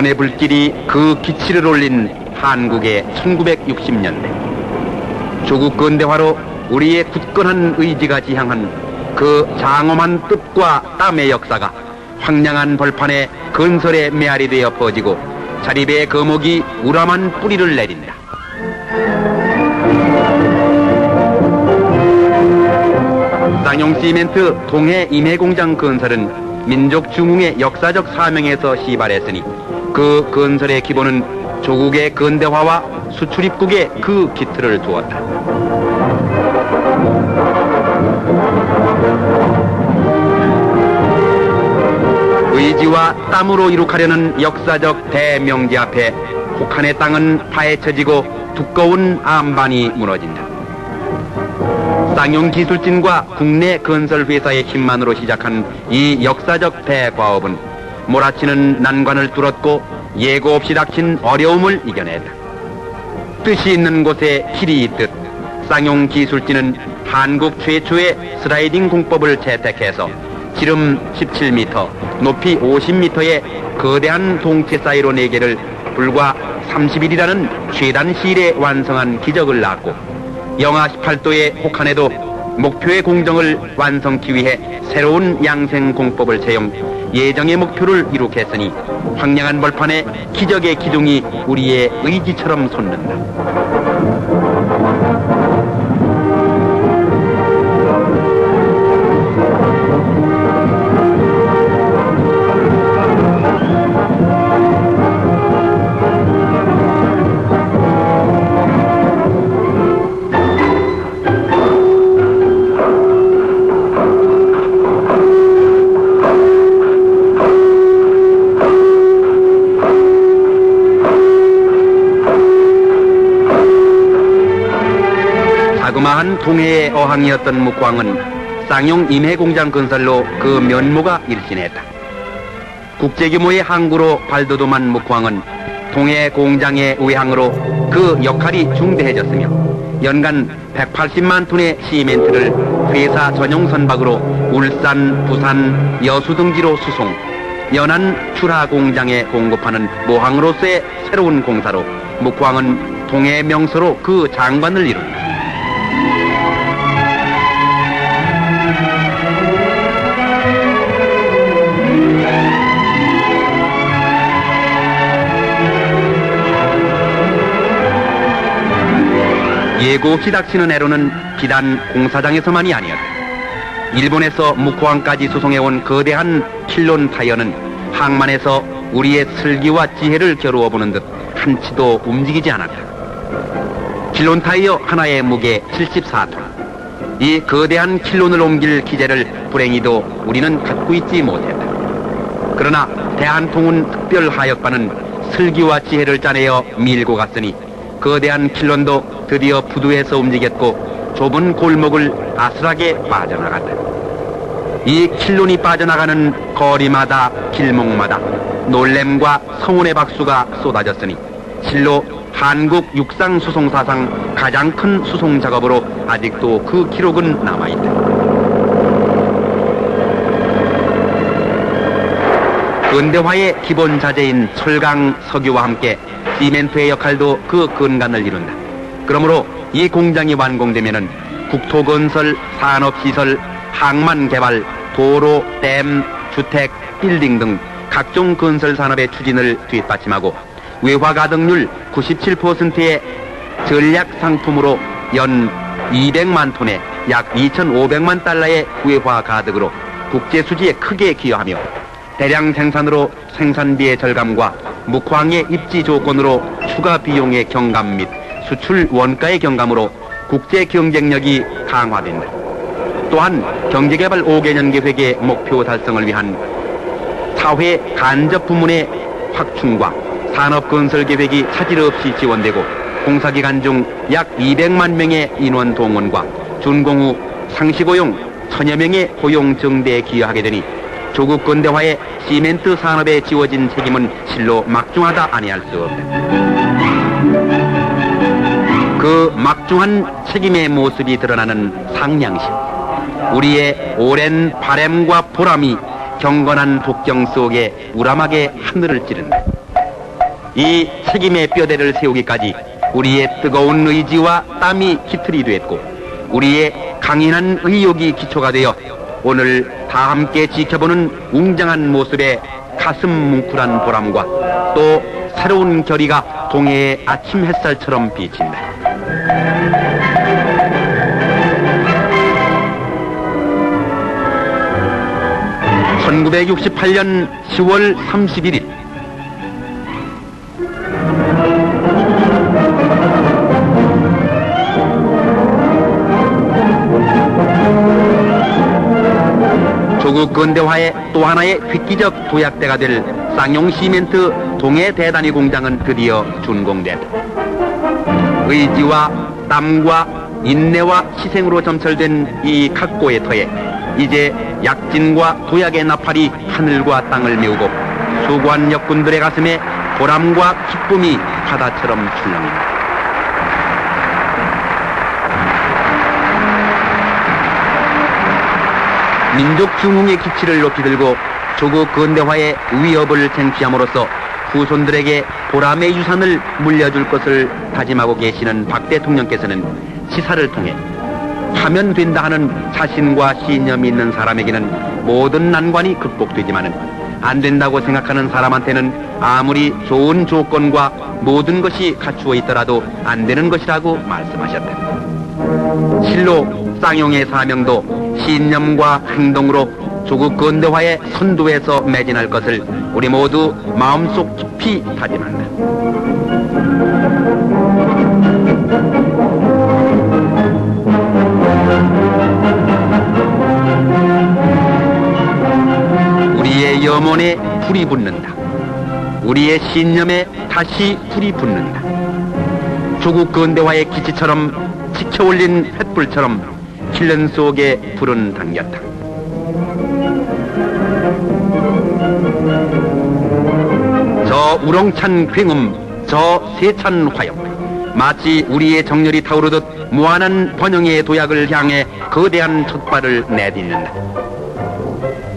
구원의 불길이 그 기치를 올린 한국의 1960년대. 조국 근대화로 우리의 굳건한 의지가 지향한 그 장엄한 뜻과 땀의 역사가 황량한 벌판에 건설의 메아리 되어 퍼지고 자립의 거목이 우람한 뿌리를 내린다. 쌍용 시멘트 동해 임해공장 건설은 민족 중흥의 역사적 사명에서 시발했으니 그 건설의 기본은 조국의 근대화와 수출입국의 그 기틀을 두었다. 의지와 땀으로 이룩하려는 역사적 대명제 앞에 혹한의 땅은 파헤쳐지고 두꺼운 암반이 무너진다. 쌍용 기술진과 국내 건설 회사의 힘만으로 시작한 이 역사적 대과업은 몰아치는 난관을 뚫었고 예고 없이 닥친 어려움을 이겨냈다. 뜻이 있는 곳에 길이 있듯 쌍용 기술진은 한국 최초의 슬라이딩 공법을 채택해서 지름 17m, 높이 50m의 거대한 동체 사이로 4개를 불과 30일이라는 최단 시일에 완성한 기적을 낳았고 영하 18도의 혹한에도 목표의 공정을 완성하기 위해 새로운 양생 공법을 채용 예정의 목표를 이룩했으니 황량한 벌판에 기적의 기둥이 우리의 의지처럼 솟는다. 동해의 어항이었던 묵광은 쌍용 임해공장 건설로 그 면모가 일신했다. 국제 규모의 항구로 발돋움한 묵광은 동해 공장의 외항으로 그 역할이 중대해졌으며 연간 180만 톤의 시멘트를 회사 전용 선박으로 울산, 부산, 여수 등지로 수송, 연안 출하 공장에 공급하는 모항으로서의 새로운 공사로 묵광은 동해 명소로 그 장관을 이룬다. 예고 없이 닥치는 애로는 비단 공사장에서만이 아니었다. 일본에서 묵호항까지 수송해온 거대한 킬론 타이어는 항만에서 우리의 슬기와 지혜를 겨루어 보는 듯 한치도 움직이지 않았다. 킬론 타이어 하나의 무게 74톤. 이 거대한 킬론을 옮길 기재를 불행히도 우리는 갖고 있지 못했다. 그러나 대한통운 특별하역반은 슬기와 지혜를 짜내어 밀고 갔으니 거대한 킬론도 드디어 부두에서 움직였고 좁은 골목을 아슬하게 빠져나갔다. 이 킬론이 빠져나가는 거리마다 길목마다 놀램과 성운의 박수가 쏟아졌으니 실로 한국 육상 수송사상 가장 큰 수송 작업으로 아직도 그 기록은 남아있다. 근대화의 기본 자재인 철강, 석유와 함께 시멘트의 역할도 그 근간을 이룬다. 그러므로 이 공장이 완공되면은 국토건설, 산업시설, 항만 개발, 도로, 댐, 주택, 빌딩 등 각종 건설 산업의 추진을 뒷받침하고 외화 가득률 97%의 전략 상품으로 연 200만 톤의 약 2,500만 달러의 외화 가득으로 국제 수지에 크게 기여하며 대량 생산으로 생산비의 절감과 묵황의 입지 조건으로 추가 비용의 경감 및 수출 원가의 경감으로 국제 경쟁력이 강화된다. 또한 경제개발 5개년 계획의 목표 달성을 위한 사회 간접 부문의 확충과 산업 건설 계획이 차질 없이 지원되고 공사기간 중 약 200만 명의 인원 동원과 준공 후 상시 고용 천여 명의 고용 증대에 기여하게 되니 조국 근대화의 시멘트 산업에 지워진 책임은 실로 막중하다 아니할 수 없다. 그 막중한 책임의 모습이 드러나는 상냥심. 우리의 오랜 바램과 보람이 경건한 북경 속에 우람하게 하늘을 찌른다. 이 책임의 뼈대를 세우기까지 우리의 뜨거운 의지와 땀이 깃틀이 됐고 우리의 강인한 의욕이 기초가 되어 오늘 다 함께 지켜보는 웅장한 모습의 가슴 뭉클한 보람과 또 새로운 결의가 동해의 아침 햇살처럼 비친다. (1968년 10월 31일) 조국 근대화의 또 하나의 획기적 도약대가 될 쌍용 시멘트 동해 대단위 공장은 드디어 준공됐다. 의지와 땀과 인내와 희생으로 점철된 이 각고의 터에 이제 약진과 도약의 나팔이 하늘과 땅을 메우고 수고한 역군들의 가슴에 보람과 기쁨이 바다처럼 출렁입니다. 민족 중흥의 기치를 높이 들고 조국 근대화의 위협을 쟁취함으로써 후손들에게 보람의 유산을 물려줄 것을 다짐하고 계시는 박 대통령께서는 시사를 통해 하면 된다 하는 자신과 신념이 있는 사람에게는 모든 난관이 극복되지만은 안 된다고 생각하는 사람한테는 아무리 좋은 조건과 모든 것이 갖추어 있더라도 안 되는 것이라고 말씀하셨다. 실로 쌍용의 사명도 신념과 행동으로 조국 근대화의 선두에서 매진할 것을 우리 모두 마음속 깊이 다짐한다. 우리의 염원에 불이 붙는다. 우리의 신념에 다시 불이 붙는다. 조국 근대화의 기치처럼 지켜올린 횃불처럼 필름 속에 불은 당겼다. 저 우렁찬 굉음, 저 세찬 화염, 마치 우리의 정열이 타오르듯 무한한 번영의 도약을 향해 거대한 첫발을 내딛는다.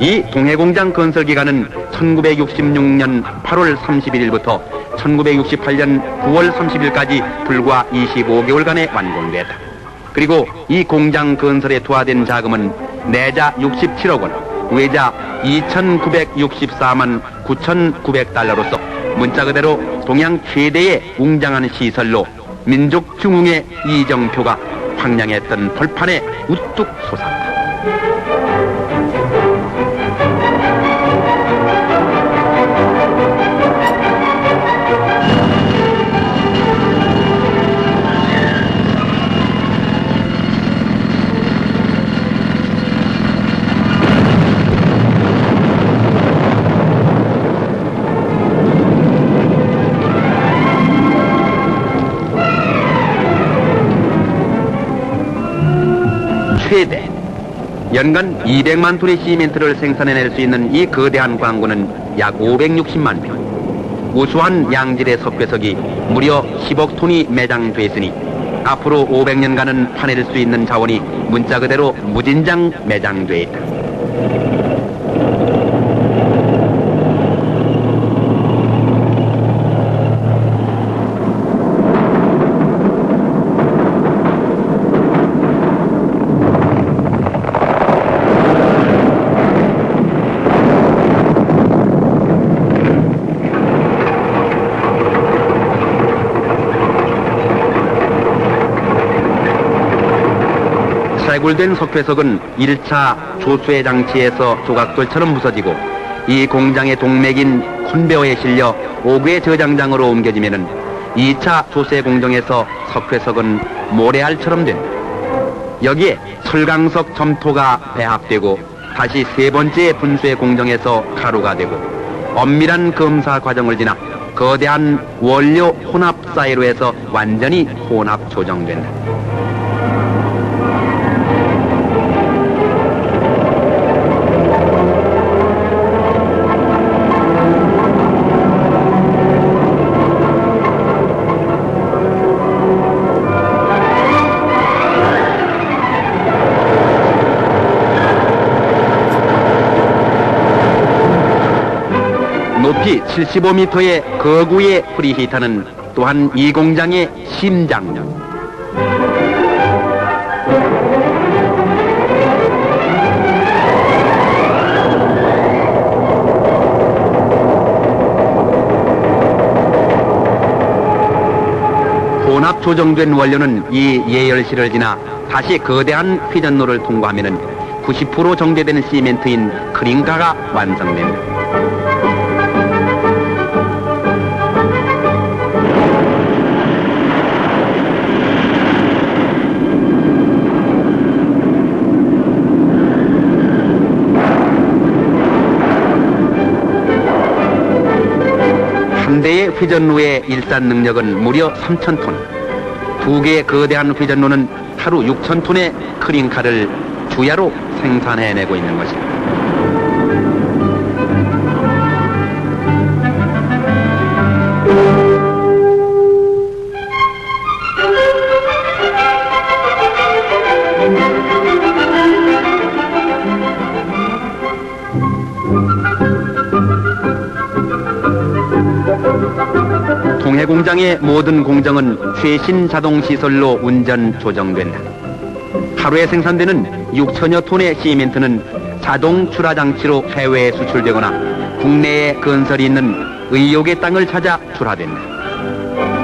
이 동해공장 건설 기간은 1966년 8월 31일부터 1968년 9월 30일까지 불과 25개월간에 완공됐다. 그리고 이 공장 건설에 투하된 자금은 내자 67억 원, 외자 2,964만 9,900달러로서 문자 그대로 동양 최대의 웅장한 시설로 민족 중흥의 이정표가 황량했던 벌판에 우뚝 솟았다. 최대 연간 200만 톤의 시멘트를 생산해낼 수 있는 이 거대한 광구는 약 560만 평. 우수한 양질의 석회석이 무려 10억 톤이 매장됐으니 앞으로 500년간은 파낼 수 있는 자원이 문자 그대로 무진장 매장돼 있다. 쇠굴된 석회석은 1차 조수의 장치에서 조각돌처럼 부서지고 이 공장의 동맥인 콘베어에 실려 5구의 저장장으로 옮겨지면은 2차 조세 공정에서 석회석은 모래알처럼 된다. 여기에 철강석 점토가 배합되고 다시 세 번째 분수의 공정에서 가루가 되고 엄밀한 검사 과정을 지나 거대한 원료 혼합 사이로에서 완전히 혼합 조정된다. 높이 75m의 거구의 프리히터는 또한 이 공장의 심장. 혼합 조정된 원료는 이 예열실을 지나 다시 거대한 회전로를 통과하면 90% 정제되는 시멘트인 크링가가 완성됩니다. 한 대의 회전로의 일산 능력은 무려 3,000톤. 두 개의 거대한 회전로는 하루 6,000톤의 크링카를 주야로 생산해내고 있는 것입니다. 공장의 모든 공정은 최신 자동 시설로 운전 조정된다. 하루에 생산되는 6천여 톤의 시멘트는 자동 출하 장치로 해외에 수출되거나 국내에 건설이 있는 의욕의 땅을 찾아 출하된다.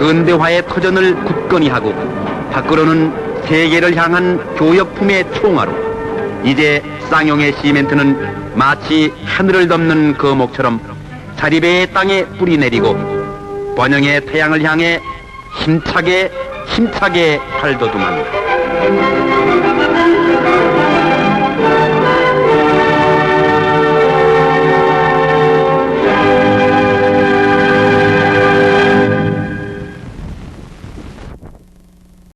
근대화의 터전을 굳건히 하고 밖으로는 세계를 향한 교역품의 총화로 이제 쌍용의 시멘트는 마치 하늘을 덮는 거목처럼 자리배의 땅에 뿌리 내리고 번영의 태양을 향해 힘차게 힘차게 발돋움한다.